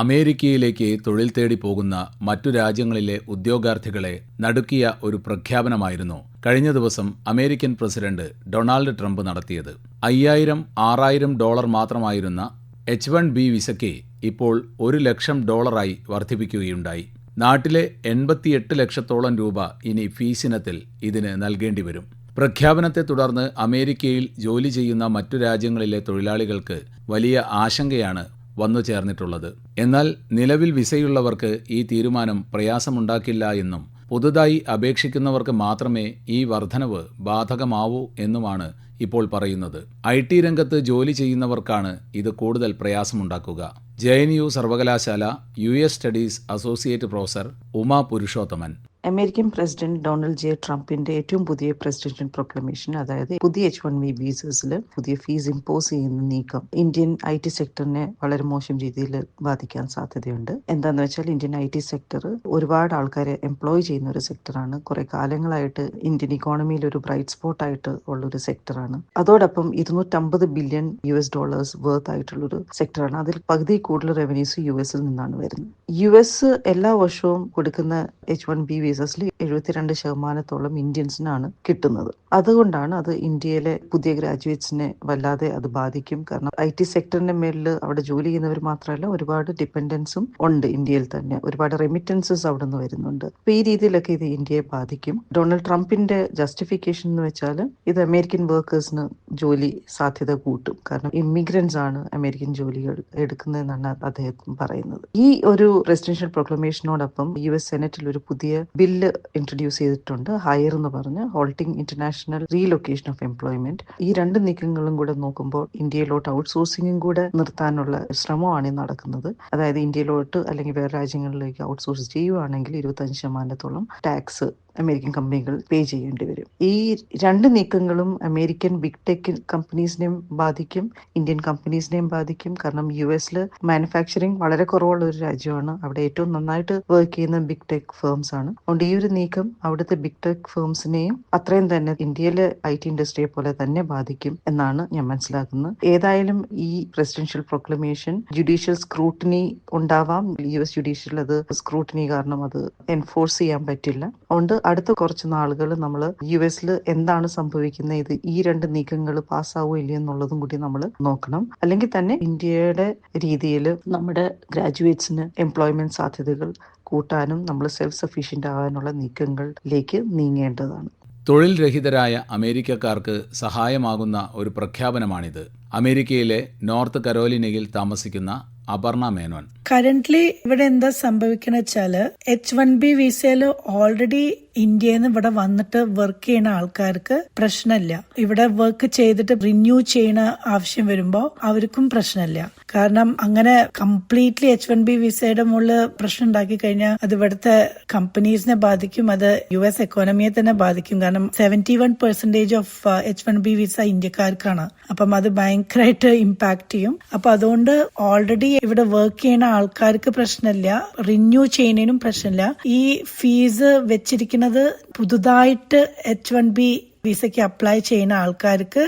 അമേരിക്കയിലേക്ക് തൊഴിൽ തേടി പോകുന്ന മറ്റു രാജ്യങ്ങളിലെ ഉദ്യോഗാർത്ഥികളെ നടുക്കിയ ഒരു പ്രഖ്യാപനമായിരുന്നു കഴിഞ്ഞ ദിവസം അമേരിക്കൻ പ്രസിഡന്റ് ഡൊണാൾഡ് ട്രംപ് നടത്തിയത്. അയ്യായിരം ആറായിരം ഡോളർ മാത്രമായിരുന്ന എച്ച് വൺ ബി വിസയ്ക്ക് ഇപ്പോൾ ഒരു ലക്ഷം ഡോളറായി വർദ്ധിപ്പിക്കുകയുണ്ടായി. നാട്ടിലെ എൺപത്തിയെട്ട് ലക്ഷത്തോളം രൂപ ഇനി ഫീസിനത്തിൽ ഇതിന് നൽകേണ്ടി വരും. പ്രഖ്യാപനത്തെ തുടർന്ന് അമേരിക്കയിൽ ജോലി ചെയ്യുന്ന മറ്റു രാജ്യങ്ങളിലെ തൊഴിലാളികൾക്ക് വലിയ ആശങ്കയാണ് വന്നു ചേർന്നിട്ടുള്ളത്. എന്നാൽ നിലവിൽ വിസയുള്ളവർക്ക് ഈ തീരുമാനം പ്രയാസമുണ്ടാക്കില്ല എന്നും പുതുതായി അപേക്ഷിക്കുന്നവർക്ക് മാത്രമേ ഈ വർധനവ് ബാധകമാവൂ എന്നുമാണ് ഇപ്പോൾ പറയുന്നത്. ഐ ടി രംഗത്ത് ജോലി ചെയ്യുന്നവർക്കാണ് ഇത് കൂടുതൽ പ്രയാസമുണ്ടാക്കുക. ജെ എൻ യു സർവകലാശാല U S studies associate professor Uma Purushothaman. American president Donald J ട്രംപിന്റെ ഏറ്റവും പുതിയ പ്രസിഡന്റ് പ്രൊക്ലമേഷൻ അതായത് പുതിയ എച്ച് വൺ വി വിസസിൽ പുതിയ ഫീസ് ഇമ്പോസ് ചെയ്യുന്ന നീക്കം ഇന്ത്യൻ ഐ ടി സെക്ടറിനെ വളരെ മോശം രീതിയിൽ ബാധിക്കാൻ സാധ്യതയുണ്ട്. എന്താന്ന് വെച്ചാൽ ഇന്ത്യൻ ഐ ടി സെക്ടർ ഒരുപാട് ആൾക്കാരെ എംപ്ലോയ് ചെയ്യുന്ന ഒരു സെക്ടറാണ് കുറെ കാലങ്ങളായിട്ട് ഇന്ത്യൻ ഇക്കോണമിയിൽ ഒരു ബ്രൈറ്റ് സ്പോട്ട് ആയിട്ട് ഉള്ള ഒരു സെക്ടറാണ് അതോടൊപ്പം ഇരുന്നൂറ്റമ്പത് billion U S dollars worth ആയിട്ടുള്ള ഒരു സെക്ടറാണ് അതിൽ പകുതി കൂടുതൽ റവന്യൂസ് യു എസിൽ നിന്നാണ് വരുന്നത്. യു എസ് എല്ലാ വർഷവും കൊടുക്കുന്ന എച്ച് വൺ ബി വിസസിൽ എഴുപത്തിരണ്ട് ശതമാനത്തോളം ഇന്ത്യൻസിനാണ് കിട്ടുന്നത്. അതുകൊണ്ടാണ് അത് ഇന്ത്യയിലെ പുതിയ ഗ്രാജുവേറ്റ്സിനെ വല്ലാതെ അത് ബാധിക്കും. കാരണം ഐ ടി സെക്ടറിന്റെ മേലിൽ അവിടെ ജോലി ചെയ്യുന്നവർ മാത്രമല്ല ഒരുപാട് ഡിപ്പെൻഡൻസും ഉണ്ട് ഇന്ത്യയിൽ തന്നെ. ഒരുപാട് റെമിറ്റൻസസ് അവിടെ നിന്ന് വരുന്നുണ്ട്. അപ്പൊ ഈ രീതിയിലൊക്കെ ഇത് ഇന്ത്യയെ ബാധിക്കും. ഡൊണാൾഡ് ട്രംപിന്റെ ജസ്റ്റിഫിക്കേഷൻ എന്ന് വെച്ചാൽ ഇത് അമേരിക്കൻ വർക്കേഴ്സിന് ജോലി സാധ്യത കൂട്ടും. കാരണം ഇമിഗ്രൻസ് ആണ് അമേരിക്കൻ ജോലികൾ എടുക്കുന്നതെന്നാണ് അദ്ദേഹം പറയുന്നത്. ഈ ഒരു റെസിഡൻഷ്യൽ പ്രൊക്ലമേഷനോടൊപ്പം യു എസ് സെനറ്റിൽ ഒരു പുതിയ ബില്ല് ഇൻട്രൊഡ്യൂസ് ചെയ്തിട്ടുണ്ട്. ഹയർ എന്ന് പറഞ്ഞ് halting international relocation of employment ഈ രണ്ട് നീക്കങ്ങളും കൂടെ നോക്കുമ്പോൾ ഇന്ത്യയിലോട്ട് ഔട്ട്സോഴ്സിംഗും കൂടെ നിർത്താനുള്ള ശ്രമമാണ് നടക്കുന്നത്. അതായത് ഇന്ത്യയിലോട്ട് അല്ലെങ്കിൽ വേറെ രാജ്യങ്ങളിലേക്ക് ഔട്ട്സോഴ്സ് ചെയ്യുവാണെങ്കിൽ ഇരുപത്തഞ്ച് ശതമാനത്തോളം ടാക്സ് അമേരിക്കൻ കമ്പനികൾ പേ ചെയ്യേണ്ടി വരും. ഈ രണ്ട് നീക്കങ്ങളും അമേരിക്കൻ ബിഗ് ടെക് കമ്പനീസിനെയും ബാധിക്കും ഇന്ത്യൻ കമ്പനീസിനെയും ബാധിക്കും. കാരണം യു എസിൽ മാനുഫാക്ചറിങ് വളരെ കുറവുള്ള ഒരു രാജ്യമാണ്. അവിടെ ഏറ്റവും നന്നായിട്ട് വർക്ക് ചെയ്യുന്ന ബിഗ് ടെക് ഫേംസ് ആണ്. അതുകൊണ്ട് ഈ ഒരു നീക്കം അവിടുത്തെ ബിഗ് ടെക് ഫേംസിനെയും അത്രയും തന്നെ ഇന്ത്യയിലെ ഐ ടി ഇൻഡസ്ട്രിയെ പോലെ തന്നെ ബാധിക്കും എന്നാണ് ഞാൻ മനസ്സിലാക്കുന്നത്. ഏതായാലും ഈ പ്രസിഡൻഷ്യൽ പ്രൊക്ലമേഷൻ ജുഡീഷ്യൽ സ്ക്രൂട്ടിനി ഉണ്ടാവാം. യു എസ് ജുഡീഷ്യൽ അത് സ്ക്രൂട്ടിനി കാരണം അത് എൻഫോഴ്സ് ചെയ്യാൻ പറ്റില്ല. അതുകൊണ്ട് അടുത്ത കുറച്ച് നാളുകൾ നമ്മൾ യു എസിൽ എന്താണ് സംഭവിക്കുന്നത്? ഇത് ഈ രണ്ട് നീക്കങ്ങൾ പാസ്സാവോ ഇല്ലയോ എന്നുള്ളതും കൂടി നമ്മൾ നോക്കണം. അല്ലെങ്കിൽ തന്നെ ഇന്ത്യയുടെ രീതിയിൽ നമ്മുടെ ഗ്രാജുവേറ്റ്സിന് എംപ്ലോയ്മെന്റ് സാധ്യതകൾ കൂട്ടാനും നമ്മൾ സെൽഫ് സഫീഷ്യന്റ് ആകാനുള്ള നീക്കങ്ങളിലേക്ക് നീങ്ങേണ്ടതാണ്. തൊഴിൽ രഹിതരായ അമേരിക്കക്കാർക്ക് സഹായമാകുന്ന ഒരു പ്രഖ്യാപനമാണിത്. അമേരിക്കയിലെ നോർത്ത് കരോലിനയിൽ താമസിക്കുന്ന അപർണ മേനോൻ. കറന്റ്ലി ഇവിടെ എന്താ സംഭവിക്കുന്ന വെച്ചാൽ എച്ച് വൺ ബി വിസയിൽ ഓൾറെഡി ഇന്ത്യയിൽ നിന്ന് ഇവിടെ വന്നിട്ട് വർക്ക് ചെയ്യുന്ന ആൾക്കാർക്ക് പ്രശ്നമില്ല ഇവിടെ വർക്ക് ചെയ്തിട്ട് റിന്യൂ ചെയ്യണ ആവശ്യം വരുമ്പോൾ അവർക്കും പ്രശ്നമില്ല കാരണം അങ്ങനെ കംപ്ലീറ്റ്ലി എച്ച് വൺ ബി വിസയുടെ മുകളിൽ പ്രശ്നം ഉണ്ടാക്കി കഴിഞ്ഞാൽ അത് ഇവിടുത്തെ കമ്പനീസിനെ ബാധിക്കും അത് യു എസ് എക്കോണമിയെ തന്നെ ബാധിക്കും. കാരണം seventy one percentage of H one B visa ഇന്ത്യക്കാർക്കാണ്. അപ്പം അത് ഭയങ്കരമായിട്ട് ഇമ്പാക്ട് ചെയ്യും. അപ്പൊ അതുകൊണ്ട് ഓൾറെഡി ഇവിടെ വർക്ക് ചെയ്യുന്ന ആൾക്കാർക്ക് പ്രശ്നമില്ല. റിന്യൂ ചെയ്യുന്നതിനും പ്രശ്നമില്ല. ഈ ഫീസ് വെച്ചിരിക്കുന്നത് പുതുതായിട്ട് എച്ച് വൺ ബി വിസയ്ക്ക് അപ്ലൈ ചെയ്യുന്ന ആൾക്കാർക്ക്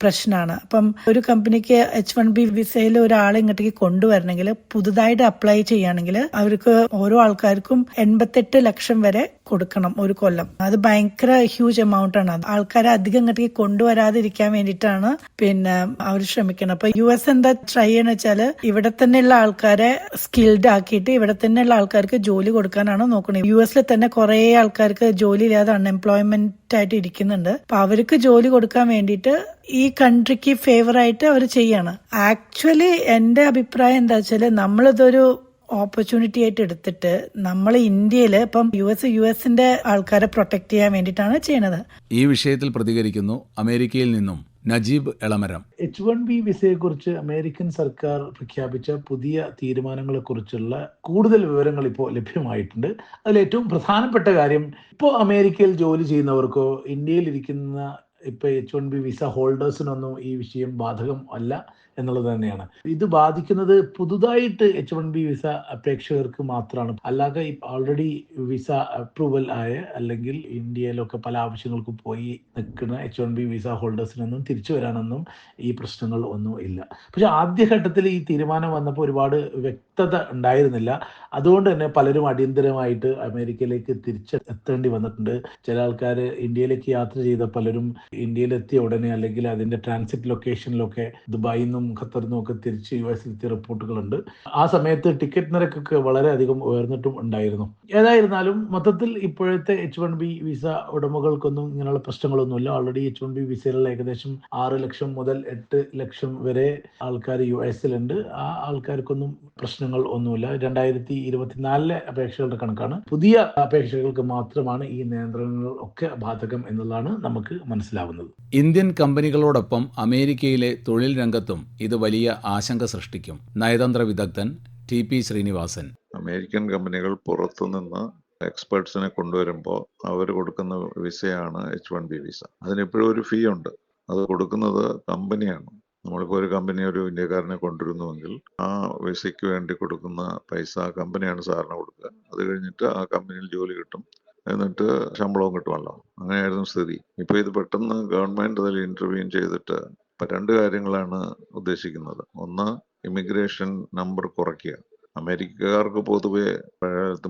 പ്രശ്നമാണ് അപ്പം ഒരു കമ്പനിക്ക് എച്ച് വൺ ബി വിസയിൽ ഒരാളെ ഇങ്ങോട്ടേക്ക് കൊണ്ടുവരണമെങ്കിൽ പുതുതായിട്ട് അപ്ലൈ ചെയ്യുകയാണെങ്കിൽ അവർക്ക് ഓരോ ആൾക്കാർക്കും എൺപത്തെട്ട് ലക്ഷം വരെ കൊടുക്കണം ഒരു കൊല്ലം. അത് ഭയങ്കര ഹ്യൂജ് എമൗണ്ട് ആണ്. ആൾക്കാരെ അധികം ഇങ്ങോട്ടേക്ക് കൊണ്ടുവരാതിരിക്കാൻ വേണ്ടിയിട്ടാണ് പിന്നെ അവർ ശ്രമിക്കണം അപ്പൊ യു എസ് എന്താ ട്രൈ ചെയ്യണമെന്ന് വെച്ചാൽ ഇവിടെ തന്നെയുള്ള ആൾക്കാരെ സ്കിൽഡ് ആക്കിയിട്ട് ഇവിടെ തന്നെയുള്ള ആൾക്കാർക്ക് ജോലി കൊടുക്കാനാണ് നോക്കുന്നത് യു എസിൽ തന്നെ കുറെ ആൾക്കാർക്ക് ജോലി ഇല്ലാതെ അൺഎംപ്ലോയ്മെന്റ് ആയിട്ട് ഇരിക്കുന്നുണ്ട്. അപ്പൊ അവർക്ക് ജോലി കൊടുക്കാൻ വേണ്ടിയിട്ട് ഈ കൺട്രിക്ക് ഫേവർ ആയിട്ട് അവർ ചെയ്യാണ്. ആക്ച്വലി എന്റെ അഭിപ്രായം എന്താ വെച്ചാൽ നമ്മളിതൊരു ഓപ്പർച്യൂണിറ്റി ആയിട്ട് എടുത്തിട്ട് നമ്മൾ ഇന്ത്യയിൽ ഇപ്പം യു എസ് യു എസിന്റെ ആൾക്കാരെ പ്രൊട്ടക്ട് ചെയ്യാൻ വേണ്ടിയിട്ടാണ് ചെയ്യുന്നത് ഈ വിഷയത്തിൽ പ്രതികരിക്കുന്നു അമേരിക്കയിൽ നിന്നും Najeeb Elamaram. H one B വിസയെക്കുറിച്ച് American സർക്കാർ പ്രഖ്യാപിച്ച പുതിയ തീരുമാനങ്ങളെക്കുറിച്ചുള്ള കൂടുതൽ വിവരങ്ങൾ ഇപ്പോൾ ലഭ്യമായിട്ടുണ്ട്. അതിൽ ഏറ്റവും പ്രധാനപ്പെട്ട കാര്യം ഇപ്പോൾ അമേരിക്കയിൽ ജോലി ചെയ്യുന്നവർക്കോ ഇന്ത്യയിൽ ഇരിക്കുന്ന ഇപ്പൊ എച്ച് വൺ ബി വിസ ഹോൾഡേഴ്സിനൊന്നും ഈ വിഷയം ബാധകം അല്ല. എന്നുള്ളത് തന്നെയാണ്. ഇത് ബാധിക്കുന്നത് പുതുതായിട്ട് എച്ച് വൺ ബി വിസ അപേക്ഷകർക്ക് മാത്രമാണ് അല്ലാതെ ഓൾറെഡി വിസ അപ്രൂവൽ ആയ അല്ലെങ്കിൽ ഇന്ത്യയിലൊക്കെ പല ആവശ്യങ്ങൾക്കും പോയി നിൽക്കുന്ന എച്ച് വൺ ബി വിസ ഹോൾഡേഴ്സിനൊന്നും തിരിച്ചു വരാനൊന്നും ഈ പ്രശ്നങ്ങൾ ഒന്നും ഇല്ല. പക്ഷെ ആദ്യഘട്ടത്തിൽ ഈ തീരുമാനം വന്നപ്പോൾ ഒരുപാട് വ്യക്തത ഉണ്ടായിരുന്നില്ല. അതുകൊണ്ട് തന്നെ പലരും അടിയന്തരമായിട്ട് അമേരിക്കയിലേക്ക് തിരിച്ചെത്തേണ്ടി വന്നിട്ടുണ്ട്. ചില ആൾക്കാർ ഇന്ത്യയിലേക്ക് യാത്ര ചെയ്ത പലരും ഇന്ത്യയിലെത്തിയ ഉടനെ അല്ലെങ്കിൽ അതിന്റെ ട്രാൻസിറ്റ് ലൊക്കേഷനിലൊക്കെ ദുബായിൽ നിന്നും ഖത്തറിൽ നിന്നും തിരിച്ച് യു എസ് എത്തിയ റിപ്പോർട്ടുകളുണ്ട്. ആ സമയത്ത് ടിക്കറ്റ് നിരക്കൊക്കെ വളരെയധികം ഉയർന്നിട്ടും ഉണ്ടായിരുന്നു. ഏതായിരുന്നാലും മൊത്തത്തിൽ ഇപ്പോഴത്തെ എച്ച് വൺ ബി വിസ ഉടമകൾക്കൊന്നും ഇങ്ങനെയുള്ള പ്രശ്നങ്ങളൊന്നുമില്ല. ഓൾറെഡി എച്ച് വൺ ബി വിസയിലുള്ള ഏകദേശം ആറ് ലക്ഷം മുതൽ എട്ട് ലക്ഷം വരെ ആൾക്കാർ യു എസിലുണ്ട്. ആ ആൾക്കാർക്കൊന്നും പ്രശ്നങ്ങൾ ഒന്നുമില്ല. രണ്ടായിരത്തി ഇരുപത്തിനാലിലെ അപേക്ഷകളുടെ കണക്കാണ്. പുതിയ അപേക്ഷകൾക്ക് മാത്രമാണ് ഈ നിയന്ത്രണങ്ങൾ ഒക്കെ ബാധകം എന്നുള്ളതാണ് നമുക്ക് മനസ്സിലാവുന്നത്. ഇന്ത്യൻ കമ്പനികളോടൊപ്പം അമേരിക്കയിലെ തൊഴിൽ രംഗത്തും ഇത് വലിയ ആശങ്ക സൃഷ്ടിക്കും. നയതന്ത്ര വിദഗ്ധൻ ടി പി ശ്രീനിവാസൻ. അമേരിക്കൻ കമ്പനികൾ പുറത്തുനിന്ന് എക്സ്പേർട്സിനെ കൊണ്ടുവരുമ്പോൾ അവർ കൊടുക്കുന്ന വിസയാണ് എച്ച് വൺ ബി വിസ. അതിനെപ്പോഴും ഒരു ഫീ ഉണ്ട്. അത് കൊടുക്കുന്നത് കമ്പനിയാണ്. നമ്മളിപ്പോൾ ഒരു കമ്പനി ഒരു ഇന്ത്യക്കാരനെ കൊണ്ടുവരുന്നുവെങ്കിൽ ആ വിസയ്ക്ക് വേണ്ടി കൊടുക്കുന്ന പൈസ കമ്പനിയാണ് സാറിന് കൊടുക്കുക. അത് കഴിഞ്ഞിട്ട് ആ കമ്പനിയിൽ ജോലി കിട്ടും. എന്നിട്ട് ശമ്പളവും കിട്ടുമല്ലോ അങ്ങനെയായിരുന്നു സ്ഥിതി. ഇപ്പൊ ഇത് പെട്ടെന്ന് ഗവൺമെന്റ് അതിൽ ഇന്റർവ്യൂ ചെയ്തിട്ട് ഇപ്പൊ രണ്ട് കാര്യങ്ങളാണ് ഉദ്ദേശിക്കുന്നത്. ഒന്ന് ഇമിഗ്രേഷൻ നമ്പർ കുറയ്ക്കുക. അമേരിക്കക്കാർക്ക് പൊതുവെ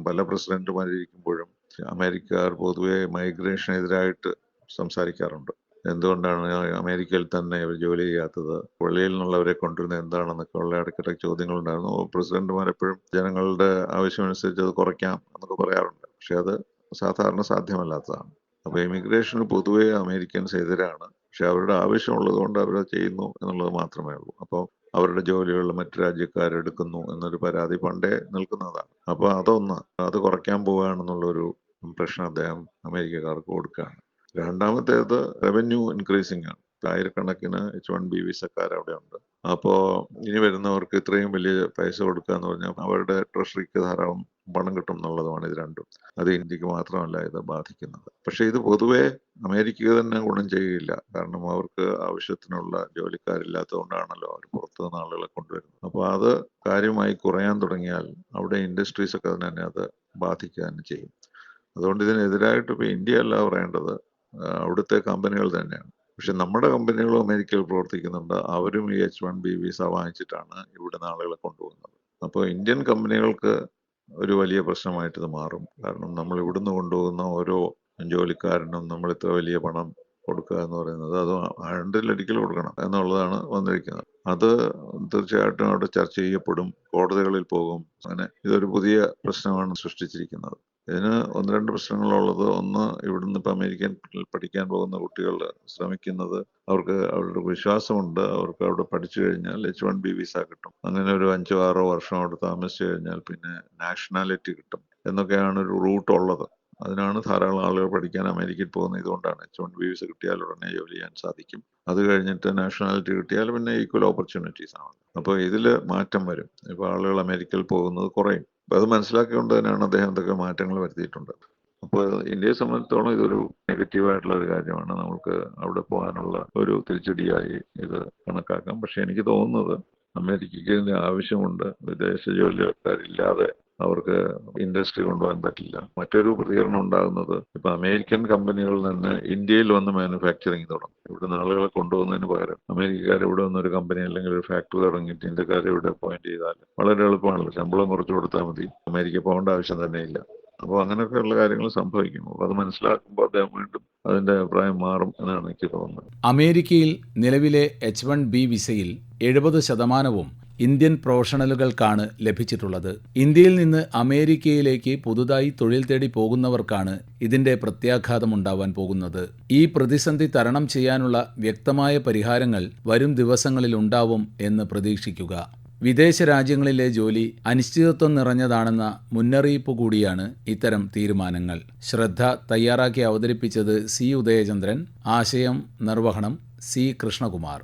പല പ്രസിഡന്റുമാരിക്കുമ്പോഴും അമേരിക്കക്കാർ പൊതുവെ മൈഗ്രേഷനെതിരായിട്ട് സംസാരിക്കാറുണ്ട്. എന്തുകൊണ്ടാണ് അമേരിക്കയിൽ തന്നെ ഇവർ ജോലി ചെയ്യാത്തത്? വെളിയിൽ നിന്നുള്ളവരെ കൊണ്ടുവരുന്നത് എന്താണെന്നൊക്കെ ഉള്ള ഇടയ്ക്കിടയ്ക്ക് ചോദ്യങ്ങളുണ്ടായിരുന്നു. പ്രസിഡന്റുമാർ എപ്പോഴും ജനങ്ങളുടെ ആവശ്യമനുസരിച്ച് അത് കുറയ്ക്കാം എന്നൊക്കെ പറയാറുണ്ട്. പക്ഷെ അത് സാധാരണ സാധ്യമല്ലാത്തതാണ്. അപ്പൊ ഇമിഗ്രേഷന് പൊതുവെ അമേരിക്കൻസ് എതിരാണ്. പക്ഷെ അവരുടെ ആവശ്യമുള്ളത് കൊണ്ട് അവരത് ചെയ്യുന്നു എന്നുള്ളത് മാത്രമേ ഉള്ളൂ. അപ്പോൾ അവരുടെ ജോലികൾ മറ്റു രാജ്യക്കാരെടുക്കുന്നു എന്നൊരു പരാതി പണ്ടേ നിൽക്കുന്നതാണ്. അപ്പോൾ അതൊന്ന് അത് കുറയ്ക്കാൻ പോവുകയാണെന്നുള്ളൊരു പ്രശ്നം അദ്ദേഹം അമേരിക്കക്കാർക്ക് കൊടുക്കുകയാണ്. രണ്ടാമത്തേത് റവന്യൂ ഇൻക്രീസിംഗ് ആണ്. ആയിരക്കണക്കിന് എച്ച് വൺ ബി വിസക്കാർ അവിടെ ഉണ്ട്. അപ്പോ ഇനി വരുന്നവർക്ക് ഇത്രയും വലിയ പൈസ കൊടുക്കുക എന്ന് പറഞ്ഞാൽ അവരുടെ ട്രഷറിക്ക് ധാരാളം പണം കിട്ടും എന്നുള്ളതുമാണ് ഇത് രണ്ടും. അത് ഇന്ത്യയ്ക്ക് മാത്രമല്ല ഇത് ബാധിക്കുന്നത്. പക്ഷെ ഇത് പൊതുവെ അമേരിക്കക്ക് തന്നെ ഗുണം ചെയ്യുകയില്ല. കാരണം അവർക്ക് ആവശ്യത്തിനുള്ള ജോലിക്കാരില്ലാത്തതുകൊണ്ടാണല്ലോ അവർ പുറത്തു നിന്ന് ആളുകളെ കൊണ്ടുവരുന്നത്. അപ്പോൾ അത് കാര്യമായി കുറയാൻ തുടങ്ങിയാൽ അവിടെ ഇൻഡസ്ട്രീസ് ഒക്കെ തന്നെ അത് ബാധിക്കുക തന്നെ ചെയ്യും. അതുകൊണ്ട് ഇതിനെതിരായിട്ട് ഇപ്പൊ ഇന്ത്യ അല്ല പറയേണ്ടത് അവിടുത്തെ കമ്പനികൾ തന്നെയാണ്. പക്ഷെ നമ്മുടെ കമ്പനികളും അമേരിക്കയിൽ പ്രവർത്തിക്കുന്നുണ്ട്. അവരും ഈ എച്ച് വൺ ബി വിസ വാങ്ങിച്ചിട്ടാണ് ഇവിടുന്ന് ആളുകളെ കൊണ്ടുപോകുന്നത്. അപ്പോൾ ഇന്ത്യൻ കമ്പനികൾക്ക് ഒരു വലിയ പ്രശ്നമായിട്ട് ഇത് മാറും. കാരണം നമ്മൾ ഇവിടുന്ന് കൊണ്ടുപോകുന്ന ഓരോ ജോലിക്കാരനും നമ്മൾ ഇത്ര വലിയ പണം കൊടുക്കുക എന്ന് പറയുന്നത് അത് രണ്ടിലൊരിക്കൽ കൊടുക്കണം എന്നുള്ളതാണ് വന്നിരിക്കുന്നത്. അത് തീർച്ചയായിട്ടും അവിടെ ചർച്ച ചെയ്യപ്പെടും കോടതികളിൽ പോകും. അങ്ങനെ ഇതൊരു പുതിയ പ്രശ്നമാണ് സൃഷ്ടിച്ചിരിക്കുന്നത്. ഇതിന് ഒന്ന് രണ്ട് പ്രശ്നങ്ങളുള്ളത് ഒന്ന് ഇവിടുന്ന് ഇപ്പം അമേരിക്കൻ പഠിക്കാൻ പോകുന്ന കുട്ടികൾ ശ്രമിക്കുന്നത് അവർക്ക് അവരുടെ വിശ്വാസമുണ്ട്. അവർക്ക് അവിടെ പഠിച്ചു കഴിഞ്ഞാൽ എച്ച് വൺ ബി വിസ കിട്ടും. അങ്ങനെ ഒരു അഞ്ചോ ആറോ വർഷം അവിടെ താമസിച്ചു കഴിഞ്ഞാൽ പിന്നെ നാഷണാലിറ്റി കിട്ടും. എന്നൊക്കെയാണ് ഒരു റൂട്ട് ഉള്ളത്. അതിനാണ് ധാരാളം ആളുകൾ പഠിക്കാൻ അമേരിക്കയിൽ പോകുന്നത്. ഇതുകൊണ്ടാണ് എച്ച് വൺ ബി വിസ കിട്ടിയാൽ ഉടനെ ജോലി ചെയ്യാൻ സാധിക്കും. അത് കഴിഞ്ഞിട്ട് നാഷണാലിറ്റി കിട്ടിയാൽ പിന്നെ ഈക്വൽ ഓപ്പർച്യൂണിറ്റീസ് ആണ്. അപ്പോൾ ഇതിൽ മാറ്റം വരും. ഇപ്പോൾ ആളുകൾ അമേരിക്കയിൽ പോകുന്നത് കുറയും. അത് മനസ്സിലാക്കിക്കൊണ്ട് തന്നെയാണ് അദ്ദേഹം എന്തൊക്കെ മാറ്റങ്ങൾ വരുത്തിയിട്ടുണ്ട്. അപ്പോൾ ഇന്ത്യയെ സംബന്ധിച്ചോളം ഇതൊരു നെഗറ്റീവായിട്ടുള്ള ഒരു കാര്യമാണ്. നമുക്ക് അവിടെ പോകാനുള്ള ഒരു തിരിച്ചടിയായി ഇത് കണക്കാക്കാം. പക്ഷെ എനിക്ക് തോന്നുന്നത് അമേരിക്കയ്ക്ക് ഇതിന്റെ ആവശ്യമുണ്ട്. വിദേശ ജോലിക്കാരില്ലാതെ അവർക്ക് ഇൻഡസ്ട്രി കൊണ്ടുപോകാൻ പറ്റില്ല. മറ്റൊരു പ്രതികരണം ഉണ്ടാകുന്നത് ഇപ്പൊ അമേരിക്കൻ കമ്പനികളിൽ നിന്ന് ഇന്ത്യയിൽ വന്ന് മാനുഫാക്ചറിങ് തുടങ്ങും. ഇവിടുന്ന് ആളുകളെ കൊണ്ടുപോകുന്നതിന് പകരം അമേരിക്കക്കാർ ഇവിടെ വന്ന് ഒരു കമ്പനി അല്ലെങ്കിൽ ഒരു ഫാക്ടറി തുടങ്ങിയിട്ട് ഇന്ത്യക്കാരെ ഇവിടെ അപ്പോയിന്റ് ചെയ്താൽ വളരെ എളുപ്പമാണല്ലോ. ശമ്പളം കുറച്ച് കൊടുത്താൽ മതി. അമേരിക്ക പോകേണ്ട ആവശ്യം തന്നെ ഇല്ല. അപ്പോൾ അങ്ങനെയൊക്കെയുള്ള കാര്യങ്ങൾ സംഭവിക്കും അപ്പോൾ അത് മനസ്സിലാക്കുമ്പോൾ അദ്ദേഹം വീണ്ടും അതിന്റെ അഭിപ്രായം മാറും എന്നാണ് എനിക്ക് തോന്നുന്നത്. അമേരിക്കയിൽ നിലവിലെ എച്ച് വൺ ബി വിസയിൽ എഴുപത് ശതമാനവും ഇന്ത്യൻ പ്രൊഫഷണലുകൾക്കാണ് ലഭിച്ചിട്ടുള്ളത്. ഇന്ത്യയിൽ നിന്ന് അമേരിക്കയിലേക്ക് പുതുതായി തൊഴിൽ തേടി പോകുന്നവർക്കാണ് ഇതിന്റെ പ്രത്യാഘാതമുണ്ടാവാൻ പോകുന്നത്. ഈ പ്രതിസന്ധി തരണം ചെയ്യാനുള്ള വ്യക്തമായ പരിഹാരങ്ങൾ വരും ദിവസങ്ങളിൽ ഉണ്ടാവും എന്ന് പ്രതീക്ഷിക്കുക. വിദേശ രാജ്യങ്ങളിലെ ജോലി അനിശ്ചിതത്വം നിറഞ്ഞതാണെന്ന മുന്നറിയിപ്പ് കൂടിയാണ് ഇത്തരം തീരുമാനങ്ങൾ. ശ്രദ്ധ തയ്യാറാക്കി അവതരിപ്പിച്ചത് സി. ഉദയചന്ദ്രൻ ആശയം നിർവഹണം സി. കൃഷ്ണകുമാർ.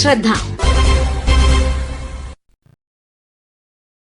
ശ്രദ്ധ